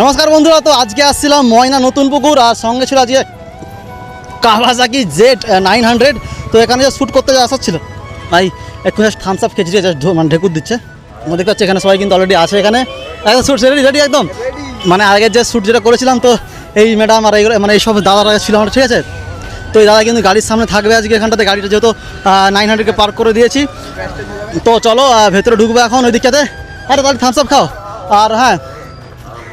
নমস্কার বন্ধুরা, তো আজকে আসছিলাম ময়না নতুন পুকুর আর সঙ্গে ছিল আজকে কাওয়াসাকি জেড নাইন হান্ড্রেড। তো এখানে যে শ্যুট করতে আসা ছিল। ভাই, একটু থামস আপ খেয়েছি জাস্ট মানে ঢেকুর দিচ্ছে। আমাদের কাছে এখানে সবাই কিন্তু অলরেডি আছে এখানে। একদম শ্যুট রেডি রেডি একদম। মানে আগের যে শ্যুট যেটা করেছিলাম, তো এই ম্যাডাম আর এইগুলো মানে এইসব দাদারা ছিল আমার, ঠিক আছে? তো এই দাদা কিন্তু গাড়ির সামনে থাকবে আজকে এখানটাতে, গাড়িটা যেহেতু নাইন হান্ড্রেডকে পার্ক করে দিয়েছি। তো চলো ভেতরে ঢুকবো এখন ওই দিকটাতে। আরে তাহলে থামস আপ খাও। আর হ্যাঁ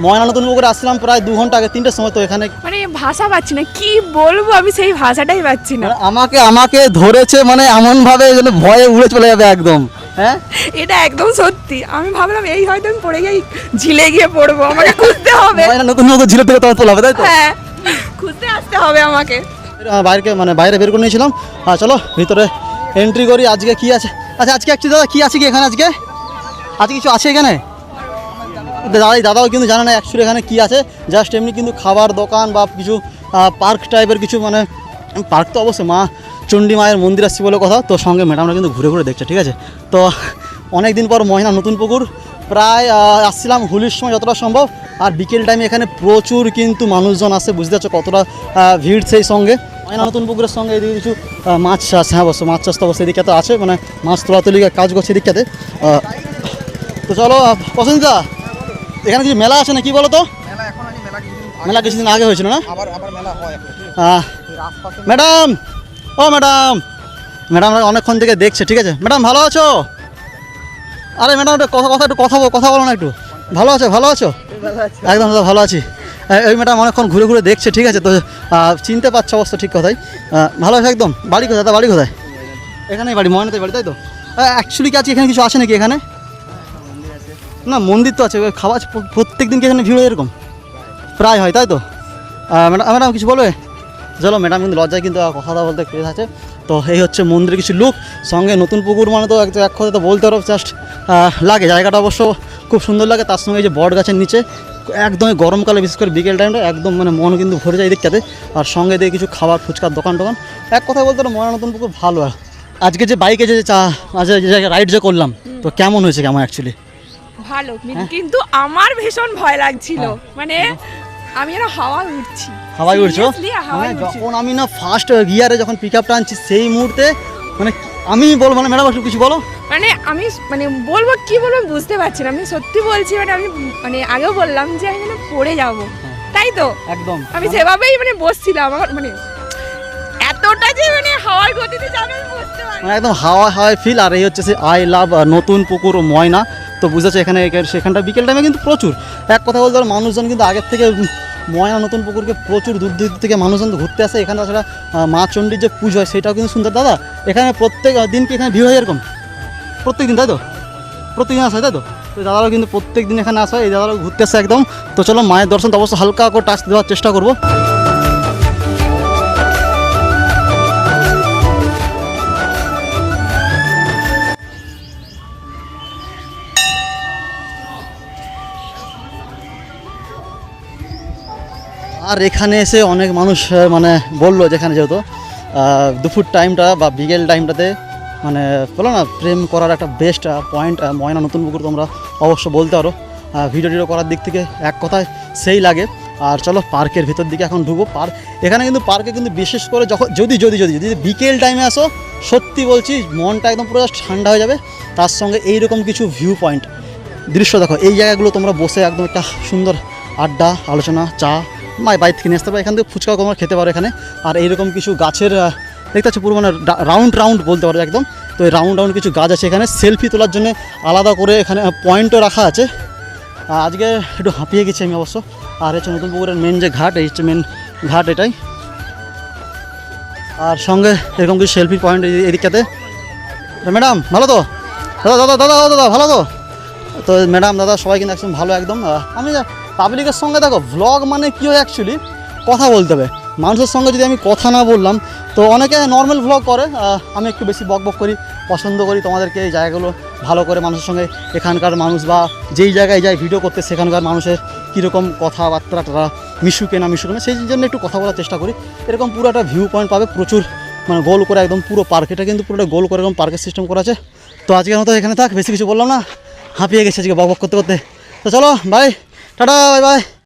ময়না নতুন পুকুরে আসলাম প্রায় দু ঘণ্টা আগে তিনটের সময় তো এখানে। মানে ভাষা পাচ্ছি না কি বলব আমি সেই ভাষাটাই পাচ্ছি না। মানে আমাকে আমাকে ধরেছে মানে এমন ভাবে যেন ভয়ে উড়ে চলে যাবে একদম হ্যাঁ? এটা একদম সত্যি। আমি ভাবলাম এই হয়তো আমি পড়ে গিয়ে ঝিলে গিয়ে পড়ব আমাকে খুঁজতে হবে। নতুন নতুন ঝিলে থেকে তোমার তোলা হবে তাই তো? হ্যাঁ খুঁজতে আসতে হবে আমাকে। বাইরে মানে বাইরে বের করে নিয়েছিলাম। আর চলো ভিতরে এন্ট্রি করি আজকে কি আছে? আচ্ছা আজকে একটু দাদা কি আছে কি এখানে আজকে? আজকে কিছু আছে এখানে? দাদা দাদাও কিন্তু জানে না অ্যাকচুয়ালি এখানে কি আছে। জাস্ট এমনি কিন্তু খাবার দোকান বা কিছু পার্ক টাইপের কিছু মানে পার্ক তো অবশ্যই, মা চণ্ডী মায়ের মন্দির আসছি বলে কথা। তো সঙ্গে ম্যাডামরা কিন্তু ঘুরে ঘুরে দেখছে, ঠিক আছে? তো অনেক দিন পর মহিনা নতুন পুকুর। প্রায় আসছিলাম হোলির সময় যতটা সম্ভব। আর বিকেল টাইমে এখানে প্রচুর কিন্তু মানুষজন আসে, বুঝতে পারছ কতটা ভিড় সেই সঙ্গে। ময়না নতুন পুকুরের সঙ্গে এদিকে কিছু মাছ চাষ হ্যাঁ অবশ্য মাছ চাষ তো অবশ্যই এদিকে তো আছে মানে মাছ তোলাতুলি কাজ করছে এদিকটাতে। তো চলো পছন্দ এখানে কিছু মেলা আছে না কি বলো তো মেলা কিছুদিন আগে- হয়েছিল না? ম্যাডাম ও ম্যাডাম ম্যাডাম অনেকক্ষণ থেকে দেখছে ঠিক আছে? ম্যাডাম ভালো আছো? আরে ম্যাডাম একটু কথা কথা একটু কথা বল- কথা বলো না একটু। ভালো আছো? ভালো আছো? একদম দাদা ভালো আছি। ওই ম্যাডাম অনেকক্ষণ ঘুরে ঘুরে দেখছে ঠিক আছে? তো চিনতে পারছ অবশ্য ঠিক কথাই। ভালো আছে একদম? বাড়ি কোথায়? দাদা বাড়ি কোথায়? এখানেই বাড়ি ময়নাতে বাড়ি তাই তো? অ্যাকচুয়ালি কি আছে এখানে কিছু আছে নাকি এখানে? না, মন্দির তো আছে খাওয়া প্রত্যেক দিন কি এখানে ভিড় এরকম? প্রায় হয়, তাই তো? ম্যাডাম ম্যাডাম কিছু বলবে? চলো, ম্যাডাম কিন্তু লজ্জায় কিন্তু কথা বলতে পেয়ে আছে। তো এই হচ্ছে মন্দিরের কিছু লুক সঙ্গে নতুন পুকুর মানে তো এক- কথা তো বলতে পারো জাস্ট লাগে। জায়গাটা অবশ্য খুব সুন্দর লাগে, তার সঙ্গে এই যে বট গাছের নিচে, একদমই গরমকালে, বিশেষ করে বিকেল টাইমটা একদম মানে মন কিন্তু ভরে যায় এদিকটাতে। আর সঙ্গে দিয়ে কিছু খাবার, ফুচকার দোকান টোকান। এক কথা বলতে ময়না নতুন পুকুর ভালো। আজকে যে বাইকে যে চা আজকে যে রাইড যে করলাম, তো কেমন হয়েছে, কেমন অ্যাকচুয়ালি ভালো হ্যাঁ। কিন্তু আমার ভীষণ ভয় লাগছিল। মানে আমি যেন হাওয়া উঠছি। হাওয়ায় উঠছো? মানে। যখন আমি না ফার্স্ট গিয়ারে যখন পিক আপটা আনছি সেই মুহূর্তে মানে আমি বলব মানে ম্যাডাম একটু কিছু বলো? মানে আমি মানে বলব কি বলব বুঝতে পারছি না। আমি সত্যি বলছি মানে আমি মানে আগেও বললাম যে আমি যেন পড়ে যাব। হ্যাঁ। তাই তো? একদম। আমি সেভাবেই মানে বসছিলাম আমার মানে মানে পারি মানে একদম হাওয়া, হাওয়ায় ফিল আর এই হচ্ছে সে আই লাভ নতুন পুকুর ময়না। তো বুঝেছে, এখানে সেখানটা বিকেল টাইমে কিন্তু প্রচুর। এক কথা বলতে গেলে মানুষজন কিন্তু আগের থেকে ময়না, নতুন পুকুরকে প্রচুর দূর দূর থেকে মানুষজন ঘুরতে আসে। এখানে তাছাড়া মা চণ্ডীর যে পুজো হয়, সেটাও কিন্তু সুন্দর। দাদা, এখানে প্রত্যেক দিন কি এখানে ভিড় হয় এরকম? প্রত্যেক দিন, তাই তো? প্রত্যেক দিন আসা, তাই তো? তো দাদারাও কিন্তু প্রত্যেক দিন এখানে আসা হয় এই দাদারাও ঘুরতে আসে একদম। তো চলো, মায়ের দর্শন তো অবশ্যই হালকা করে টাচ দেওয়ার চেষ্টা করব। আর এখানে এসে অনেক মানুষ মানে বলল যেখানে যেহেতু দুপুর টাইমটা বা বিকেল টাইমটাতে মানে বলো না, প্রেম করার একটা বেস্ট পয়েন্ট ময়না নতুন পুকুর তোমরা অবশ্য বলতে পারো। ভিডিও টিডিও করার দিক থেকে এক কথায় সেই লাগে। আর চলো পার্কের ভিতর দিকে এখন ঢুকবো। পার্ক এখানে কিন্তু পার্কে কিন্তু বিশেষ করে যখন, যদি যদি যদি যদি বিকেল টাইমে আসো, সত্যি বলছি, মনটা একদম পুরো ঠান্ডা হয়ে যাবে। তার সঙ্গে এইরকম কিছু ভিউ পয়েন্ট দৃশ্য দেখো, এই জায়গাগুলো তোমরা বসে একদম একটা সুন্দর আড্ডা, আলোচনা, চা মাই বাইক থেকে নিয়ে আসতে পারো এখান থেকে ফুচকা তোমরা খেতে পারো এখানে। আর এইরকম কিছু গাছের দেখতে পাচ্ছ পুরো মানে রাউন্ড রাউন্ড বলতে পারো একদম। তো এই রাউন্ড রাউন্ড কিছু গাছ আছে এখানে। সেলফি তোলার জন্য আলাদা করে এখানে পয়েন্টও রাখা আছে। আজকে একটু হাঁপিয়ে গেছি আমি অবশ্য। আর হচ্ছে নতুন পুকুরের মেন যে ঘাট, এই হচ্ছে মেন ঘাট এটাই। আর সঙ্গে এরকম কিছু সেলফি পয়েন্ট এদিকটাতে। ম্যাডাম ভালো তো? দাদা দাদা দাদা দাদা ভালো তো? তো ম্যাডাম দাদা, সবাই কিন্তু একদম ভালো একদম। আমি পাবলিকের সঙ্গে দেখো ভ্লগ মানে কী হয় অ্যাকচুয়ালি কথা বলতে হবে। মানুষের সঙ্গে যদি আমি কথা না বললাম, তো অনেকে নর্মাল ভ্লগ করে আমি একটু বেশি বক বক করি, পছন্দ করি তোমাদেরকে এই জায়গাগুলো ভালো করে মানুষের সঙ্গে এখানকার মানুষ বা যেই জায়গায় যায় ভিডিও করতে, সেখানকার মানুষের কীরকম কথাবার্তা তারা মিশুকে না মিশুকে না, সেই জন্য একটু কথা বলার চেষ্টা করি। এরকম পুরো একটা ভিউ পয়েন্ট পাবে, প্রচুর মানে গোল করে একদম পুরো পার্ক এটা কিন্তু পুরোটা গোল করে এরকম পার্কের সিস্টেম করা আছে। তো আজকের মতো এখানে থাক, বেশি কিছু বললাম না, হাঁপিয়ে গেছে আজকে বক বক করতে করতে। তো চলো বাই টাটা বাই বাই